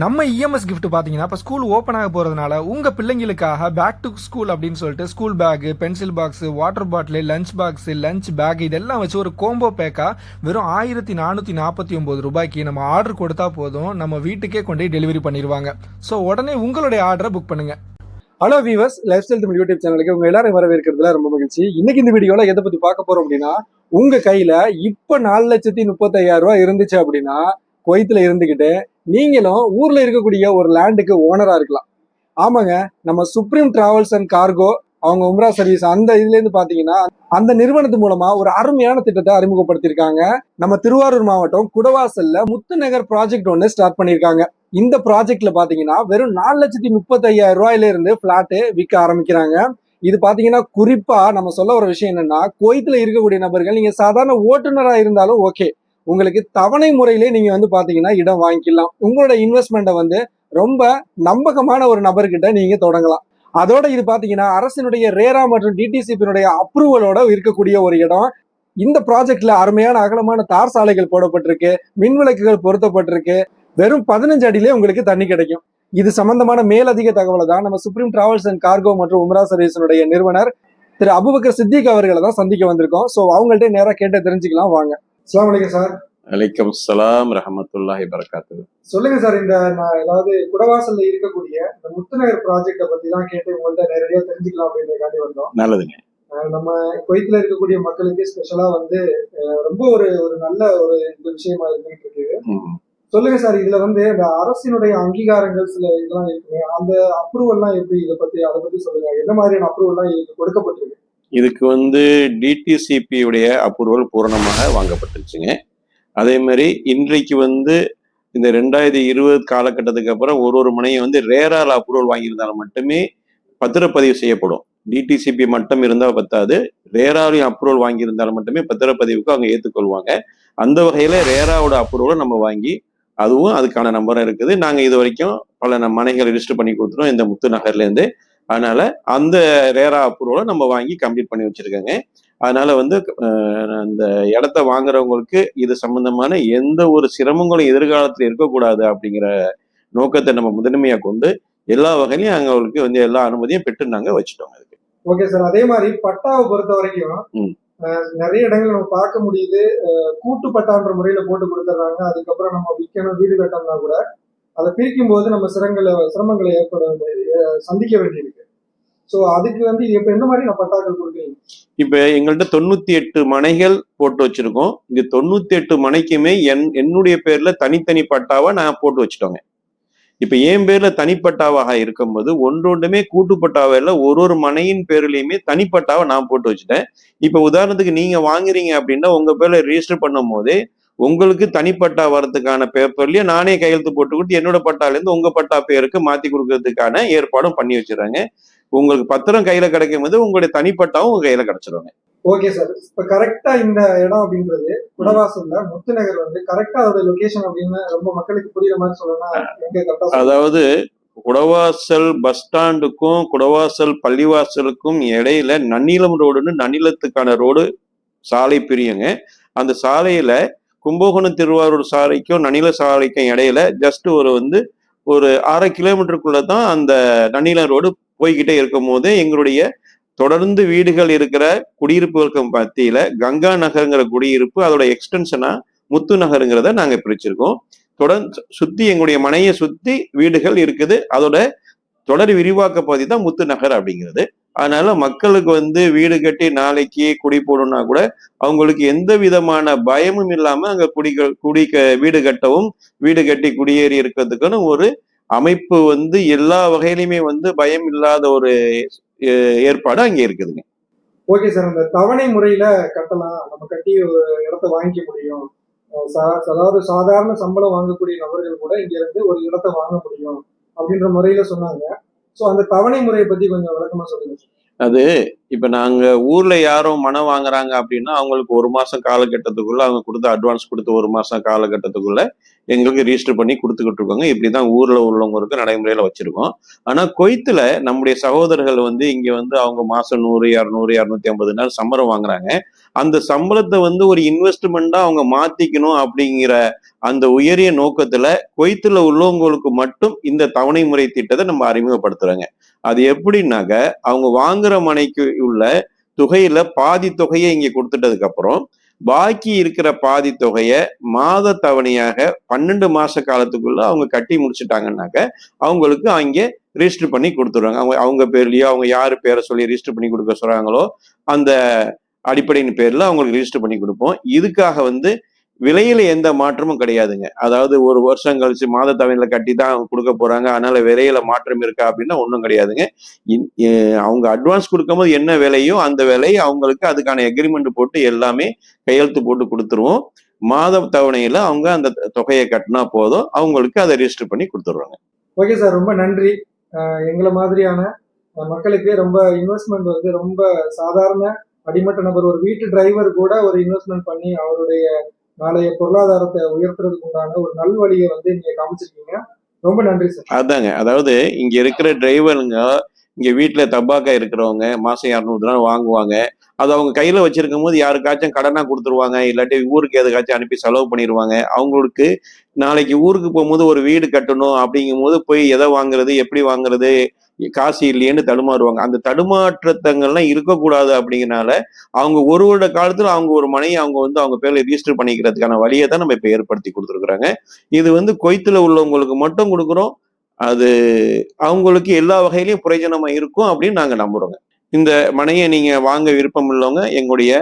நம்ம EMS gift பார்த்தீங்கன்னா இப்போ ஸ்கூல் ஓப்பன் ஆக போகிறதுனால உங்கள் பிள்ளைங்களுக்காக பேக் டு ஸ்கூல் அப்படின்னு சொல்லிட்டு school bag pencil box water bottle lunch box lunch bag இதெல்லாம் வச்சு ஒரு கோம்போ பேக்காக வெறும் ஆயிரத்தி நானூற்றி நாற்பத்தி ஒம்பது ரூபாய்க்கு நம்ம ஆர்டர் கொடுத்தா போதும். நம்ம வீட்டுக்கே கொண்டு போய் டெலிவரி பண்ணிடுவாங்க. ஸோ உடனே உங்களுடைய ஆர்டரை புக் பண்ணுங்கள் hello viewers lifestyle Tamil YouTube சேனலுக்கு உங்கள் எல்லாரும் வரவேற்கிறதுல ரொம்ப மகிழ்ச்சி. இன்னைக்கு இந்த வீடியோவில் எதை பற்றி பார்க்க போகிறோம் அப்படின்னா உங்கள் கையில் இப்போ நாலு லட்சத்தி முப்பத்தையாயிரம் ரூபாய் இருந்துச்சு அப்படின்னா குவைத்தில் இருந்துக்கிட்டு நீங்களும் ஊரில் இருக்கக்கூடிய ஒரு லேண்டுக்கு ஓனராக இருக்கலாம். ஆமாங்க நம்ம சுப்ரீம் டிராவல்ஸ் அண்ட் கார்கோ அவங்க உம்ரா சர்வீஸ் அந்த இதுலேருந்து பார்த்தீங்கன்னா அந்த நிறுவனத்து மூலமா ஒரு அருமையான திட்டத்தை அறிமுகப்படுத்தியிருக்காங்க நம்ம திருவாரூர் மாவட்டம் குடவாசல்ல முத்துநகர் ப்ராஜெக்ட் ஒன்று ஸ்டார்ட் பண்ணியிருக்காங்க இந்த ப்ராஜெக்ட்ல பாத்தீங்கன்னா வெறும் நாலு லட்சத்தி முப்பத்தையாயிரம் ரூபாயில இருந்து பிளாட்டு விற்க ஆரம்பிக்கிறாங்க. இது பாத்தீங்கன்னா குறிப்பா நம்ம சொல்ல ஒரு விஷயம் என்னன்னா குவைத்துல இருக்கக்கூடிய நபர்கள் நீங்க சாதாரண ஓட்டுநரா இருந்தாலும் ஓகே உங்களுக்கு தவணை முறையிலே நீங்கள் வந்து பார்த்தீங்கன்னா இடம் வாங்கிக்கலாம். உங்களோட இன்வெஸ்ட்மெண்ட்டை வந்து ரொம்ப நம்பகமான ஒரு நபர்கிட்ட நீங்கள் தொடங்கலாம். அதோட இது பார்த்தீங்கன்னா அரசினுடைய ரேரா மற்றும் டிடிசிபியினுடைய அப்ரூவலோட இருக்கக்கூடிய ஒரு இடம். இந்த ப்ராஜெக்ட்ல அருமையான அகலமான தார் சாலைகள் போடப்பட்டிருக்கு. மின் விளக்குகள் பொருத்தப்பட்டிருக்கு. வெறும் பதினஞ்சு அடியிலே உங்களுக்கு தண்ணி கிடைக்கும். இது சம்பந்தமான மேலதிக தகவலை தான் நம்ம சுப்ரீம் டிராவல்ஸ் அண்ட் கார்கோ மற்றும் உம்ரா சர்வீஸினுடைய நிறுவனர் திரு அபுபக்கர் சித்திக் அவர்களை தான் சந்திக்க வந்திருக்கோம். ஸோ அவங்கள்ட்ட நேராக கேட்டு தெரிஞ்சுக்கலாம். வாங்க. அஸ்ஸலாமு அலைக்கும் சார். அலைக்கம் சலாம் ரஹமத்துல்லாஹி வரகாத்து சொல்லுங்க சார் இந்த நான் அதாவது குடவாசல்ல இருக்கக்கூடிய இந்த முத்துநகர் ப்ராஜெக்ட பத்தி தான் கேட்டு உங்கள்ட்ட நேரடியா தெரிஞ்சுக்கலாம் அப்படின்றதுக்காண்டி வந்தோம். நல்லதுங்க. நம்ம குவைத்துல இருக்கக்கூடிய மக்களுக்கு ஸ்பெஷலா வந்து ரொம்ப ஒரு ஒரு நல்ல ஒரு இந்த விஷயமா இருந்துகிட்டு இருக்கு. சொல்லுங்க சார் இதுல வந்து இந்த அரசினுடைய அங்கீகாரங்கள் சில இதெல்லாம் இருக்குங்க அந்த அப்ரூவல்லாம் எப்படி இதை பத்தி அதை பத்தி சொல்லுங்க. என்ன மாதிரியான அப்ரூவல்லாம் இதுக்கு கொடுக்கப்பட்டிருக்கு? இதுக்கு வந்து டிடிசிபியுடைய அப்ரூவல் பூரணமாக வாங்கப்பட்டுருச்சுங்க. அதே மாதிரி இன்றைக்கு வந்து இந்த ரெண்டாயிரத்தி இருபது காலகட்டத்துக்கு அப்புறம் ஒரு ஒரு மனையும் வந்து ரேரால் அப்ரூவல் வாங்கியிருந்தாலும் மட்டுமே பத்திரப்பதிவு செய்யப்படும். டிடிசிபி மட்டும் இருந்தால் பத்தாது. ரேராலையும் அப்ரூவல் வாங்கியிருந்தாலும் மட்டுமே பத்திரப்பதிவுக்கு அவங்க ஏற்றுக்கொள்வாங்க. அந்த வகையில் ரேராவோட அப்ரூவலை நம்ம வாங்கி அதுவும் அதுக்கான நம்பரும் இருக்குது. நாங்கள் இது வரைக்கும் பல ந- மனைகள் ரிஜிஸ்டர் பண்ணி கொடுத்துருவோம் இந்த முத்து நகர்லேருந்து அதனால அந்த ரேரா அப்ரூவலை நம்ம வாங்கி கம்ப்ளீட் பண்ணி வச்சிருக்கோங்க. அதனால வந்து அந்த இடத்த வாங்குறவங்களுக்கு இது சம்பந்தமான எந்த ஒரு சிரமங்களும் எதிர்காலத்தில் இருக்கக்கூடாது அப்படிங்கிற நோக்கத்தை நம்ம முதன்மையா கொண்டு எல்லா வகையிலையும் அவங்களுக்கு வந்து எல்லா அனுமதியும் பெற்று நாங்க வச்சுட்டோம் அதுக்கு. ஓகே சார் அதே மாதிரி பட்டாவை பொறுத்த வரைக்கும் நிறைய இடங்கள் நம்ம பார்க்க முடியுது. கூட்டு பட்டான்ற முறையில போட்டு கொடுத்துட்றாங்க அதுக்கப்புறம் நம்ம விற்கணும் வீடு கட்டணும்னா கூட அதை பிரிக்கும் போது நம்ம சிரமங்களை சிரமங்களை ஏற்பட சந்திக்க வேண்டியிருக்கு. ஸோ அதுக்கு வந்து இப்ப எந்த மாதிரி நான் பட்டாக்கள் கொடுக்குறீங்க? இப்போ எங்கள்கிட்ட தொண்ணூத்தி எட்டு மனைகள் போட்டு வச்சிருக்கோம். இந்த தொண்ணூத்தி எட்டு மனைக்குமே என் என்னுடைய பேர்ல தனித்தனி பட்டாவா நான் போட்டு வச்சுட்டோங்க. இப்ப என் பேர்ல தனிப்பட்டாவாக இருக்கும்போது ஒன்றொன்றுமே கூட்டுப்பட்டாவா இல்ல ஒரு ஒரு மனையின் பேர்லயுமே தனிப்பட்டாவை நான் போட்டு வச்சுட்டேன். இப்ப உதாரணத்துக்கு நீங்க வாங்குறீங்க அப்படின்னா உங்க பேர்ல ரெஜிஸ்டர் பண்ணும் போதே உங்களுக்கு தனிப்பட்டா வரதுக்கான பேப்பர்லயே நானே கையெழுத்து போட்டு கொடுத்து என்னோட பட்டால இருந்து உங்க பட்டா பேருக்கு மாத்தி கொடுக்கறதுக்கான ஏற்பாடும் பண்ணி வச்சிடுறாங்க. உங்களுக்கு பத்திரம் கையில கிடைக்கும் போது உங்களுடைய தனிப்பட்டாவும் உங்க கையில கிடைச்சிருவாங்க ஓகே சார் இப்ப கரெக்டா இந்த இடம் அப்படின்றது குடவாசல்ல முத்துநகர் வந்து கரெக்டா அதோட லொகேஷன் அப்படின்னு ரொம்ப மக்களுக்கு புரியுற மாதிரி கரெக்டா அதாவது குடவாசல் பஸ் ஸ்டாண்டுக்கும் குடவாசல் பள்ளிவாசலுக்கும் இடையில நன்னிலம் ரோடுன்னு நன்னிலத்துக்கான ரோடு சாலை பிரியுங்க. அந்த சாலையில கும்பகோணம் திருவாரூர் சாலைக்கும் நனில சாலைக்கும் இடையில ஜஸ்ட் ஒரு வந்து ஒரு அரை கிலோமீட்டருக்குள்ள தான் அந்த நன்னிலம் ரோடு போய்கிட்டே இருக்கும் போது எங்களுடைய தொடர்ந்து வீடுகள் இருக்கிற குடியிருப்புகளுக்கு மத்தியில கங்கா நகருங்கிற குடியிருப்பு அதோட எக்ஸ்டென்ஷனா முத்து நகருங்கிறத நாங்க பிரிச்சிருக்கோம். தொடர்ந்து சுத்தி எங்களுடைய மனையை சுத்தி வீடுகள் இருக்குது. அதோட தொடர் விரிவாக்க பகுதி தான் முத்து நகர் அப்படிங்கிறது. அதனால மக்களுக்கு வந்து வீடு கட்டி நாளைக்கு குடி போடணும்னா கூட அவங்களுக்கு எந்த விதமான பயமும் இல்லாம அங்க குடி குடி க- வீடு கட்டவும் வீடு கட்டி குடியேறி இருக்கிறதுக்குன்னு ஒரு அமைப்பு வந்து எல்லா வகையிலுமே வந்து பயம் இல்லாத ஒரு ஏற்பாடு அங்கே இருக்குதுங்க. ஓகே சார் அந்த தவணை முறையில கட்டலாம். நம்ம கட்டி ஒரு இடத்த வாங்கிக்க முடியும். சா- அதாவது சாதாரண சம்பளம் வாங்கக்கூடிய நபர்கள் கூட இங்க இருந்து ஒரு இடத்த வாங்க முடியும் அப்படின்ற முறையில சொன்னாங்க. ஸோ அந்த தவணை முறையை பத்தி கொஞ்சம் விளக்கமா சொல்லுங்க. அது இப்ப நாங்க ஊர்ல யாரும் மனம் வாங்குறாங்க அப்படின்னா அவங்களுக்கு ஒரு மாசம் காலகட்டத்துக்குள்ள அவங்க கொடுத்த அட்வான்ஸ் கொடுத்த ஒரு மாசம் காலகட்டத்துக்குள்ள எங்களுக்கு ரிஜிஸ்டர் பண்ணி கொடுத்துக்கிட்டு இருக்காங்க. இப்படிதான் ஊர்ல உள்ளவங்களுக்கு நடைமுறையில வச்சிருக்கோம். ஆனா கொய்த்துல நம்முடைய சகோதரர்கள் வந்து இங்க வந்து அவங்க மாசம் நூறு இரநூறு இரநூத்தி ஐம்பது நாள் சம்பளம் வாங்குறாங்க. அந்த சம்பளத்தை வந்து ஒரு இன்வெஸ்ட்மெண்ட்டா அவங்க மாத்திக்கணும் அப்படிங்கிற அந்த உயரிய நோக்கத்துல குவைத்துல உள்ளவங்களுக்கு மட்டும் இந்த தவணை முறை திட்டத்தை நம்ம அறிமுகப்படுத்துறோங்க. அது எப்படின்னாக்க அவங்க வாங்குற மனைக்கு உள்ள தொகையில பாதி தொகையை இங்க கொடுத்துட்டதுக்கு அப்புறம் பாக்கி இருக்கிற பாதி தொகையை மாத தவணையாக பன்னெண்டு மாச காலத்துக்குள்ள அவங்க கட்டி முடிச்சுட்டாங்கன்னாக்க அவங்களுக்கு அங்கே ரிஜிஸ்டர் பண்ணி கொடுத்துருவாங்க அவங்க அவங்க பேர்லயோ அவங்க யாரு பேரை சொல்லி ரிஜிஸ்டர் பண்ணி கொடுக்க சொல்றாங்களோ அந்த அடிப்படையின் பேர்ல அவங்களுக்கு ரிஜிஸ்டர் பண்ணி கொடுப்போம். இதுக்காக வந்து விலையில எந்த மாற்றமும் கிடையாதுங்க. அதாவது ஒரு வருஷம் கழிச்சு மாத தவணையில கட்டி தான் கொடுக்க போறாங்க. அதனால விலையில மாற்றம் இருக்கா அப்படின்னா ஒன்றும் கிடையாதுங்க. இன்- அவங்க அட்வான்ஸ் கொடுக்கும்போது என்ன விலையோ அந்த விலையை அவங்களுக்கு அதுக்கான எக்ரிமெண்ட் போட்டு எல்லாமே கையெழுத்து போட்டு கொடுத்துருவோம். மாத தவணையில அவங்க அந்த தொகையை கட்டினா போதும். அவங்களுக்கு அதை ரிஜிஸ்டர் பண்ணி கொடுத்துருவாங்க ஓகே சார் ரொம்ப நன்றி. எங்களை மாதிரியான மக்களுக்கு ரொம்ப இன்வெஸ்ட்மெண்ட் வந்து ரொம்ப சாதாரண அடிமட்ட நபர் ஒரு வீட்டு டிரைவர் கூட ஒரு இன்வெஸ்ட்மெண்ட் பண்ணி அவருடைய நாளைய பொருளாதாரத்தை உயர்த்துறதுக்கு உண்டான ஒரு நல்வழியை வந்து நீங்க காமிச்சிருக்கீங்க. ரொம்ப நன்றி சார் அதாங்க. அதாவது இங்க இருக்கிற டிரைவருங்க இங்கே வீட்டில் தப்பாக்கா இருக்கிறவங்க மாதம் இரநூறு ரூபா வாங்குவாங்க. அது அவங்க கையில் வச்சிருக்கும் போது யாருக்காச்சும் கடனாக கொடுத்துருவாங்க இல்லாட்டி ஊருக்கு எதுக்காச்சும் அனுப்பி செலவு பண்ணிடுவாங்க அவங்களுக்கு நாளைக்கு ஊருக்கு போகும்போது ஒரு வீடு கட்டணும் அப்படிங்கும் போது போய் எதை வாங்குறது எப்படி வாங்குறது காசு இல்லையேன்னு தடுமாறுவாங்க. அந்த தடுமாற்றத்தங்கள்லாம் இருக்கக்கூடாது அப்படிங்கறனால அவங்க ஒரு வருட காலத்தில் அவங்க ஒரு மனையை அவங்க வந்து அவங்க பேர்ல ரிஜிஸ்டர் பண்ணிக்கிறதுக்கான வழியை தான் நம்ம இப்போ ஏற்படுத்தி கொடுத்துருக்குறாங்க. இது வந்து கொய்த்துல உள்ளவங்களுக்கு மட்டும் கொடுக்குறோம் அது அவங்களுக்கு எல்லா வகையிலையும் பிரயோஜனமாக இருக்கும் அப்படின்னு நாங்கள் நம்புறோங்க. இந்த மனையை நீங்கள் வாங்க விருப்பம் உள்ளவங்க எங்களுடைய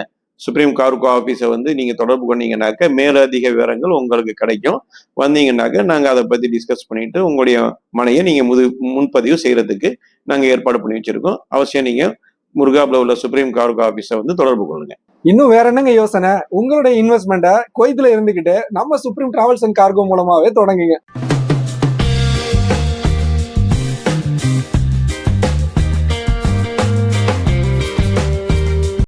சுப்ரீம் கார்கோ ஆஃபீஸை வந்து நீங்கள் தொடர்பு கொண்டீங்கன்னாக்க மேலதிக விவரங்கள் உங்களுக்கு கிடைக்கும். வந்தீங்கன்னாக்க நாங்கள் அதை பற்றி டிஸ்கஸ் பண்ணிட்டு உங்களுடைய மனையை நீங்கள் முது முன்பதிவு செய்கிறதுக்கு நாங்கள் ஏற்பாடு பண்ணி வச்சுருக்கோம். அவசியம் நீங்கள் முருகாப்ல உள்ள சுப்ரீம் கார்கோ ஆஃபீஸை வந்து தொடர்பு கொள்ளுங்க. இன்னும் வேற என்னங்க யோசனை? உங்களுடைய இன்வெஸ்ட்மெண்ட்டை குவைத்துல இருந்துகிட்டு நம்ம சுப்ரீம் டிராவல்ஸ் அண்ட் கார்கோ மூலமாவே தொடங்குங்க.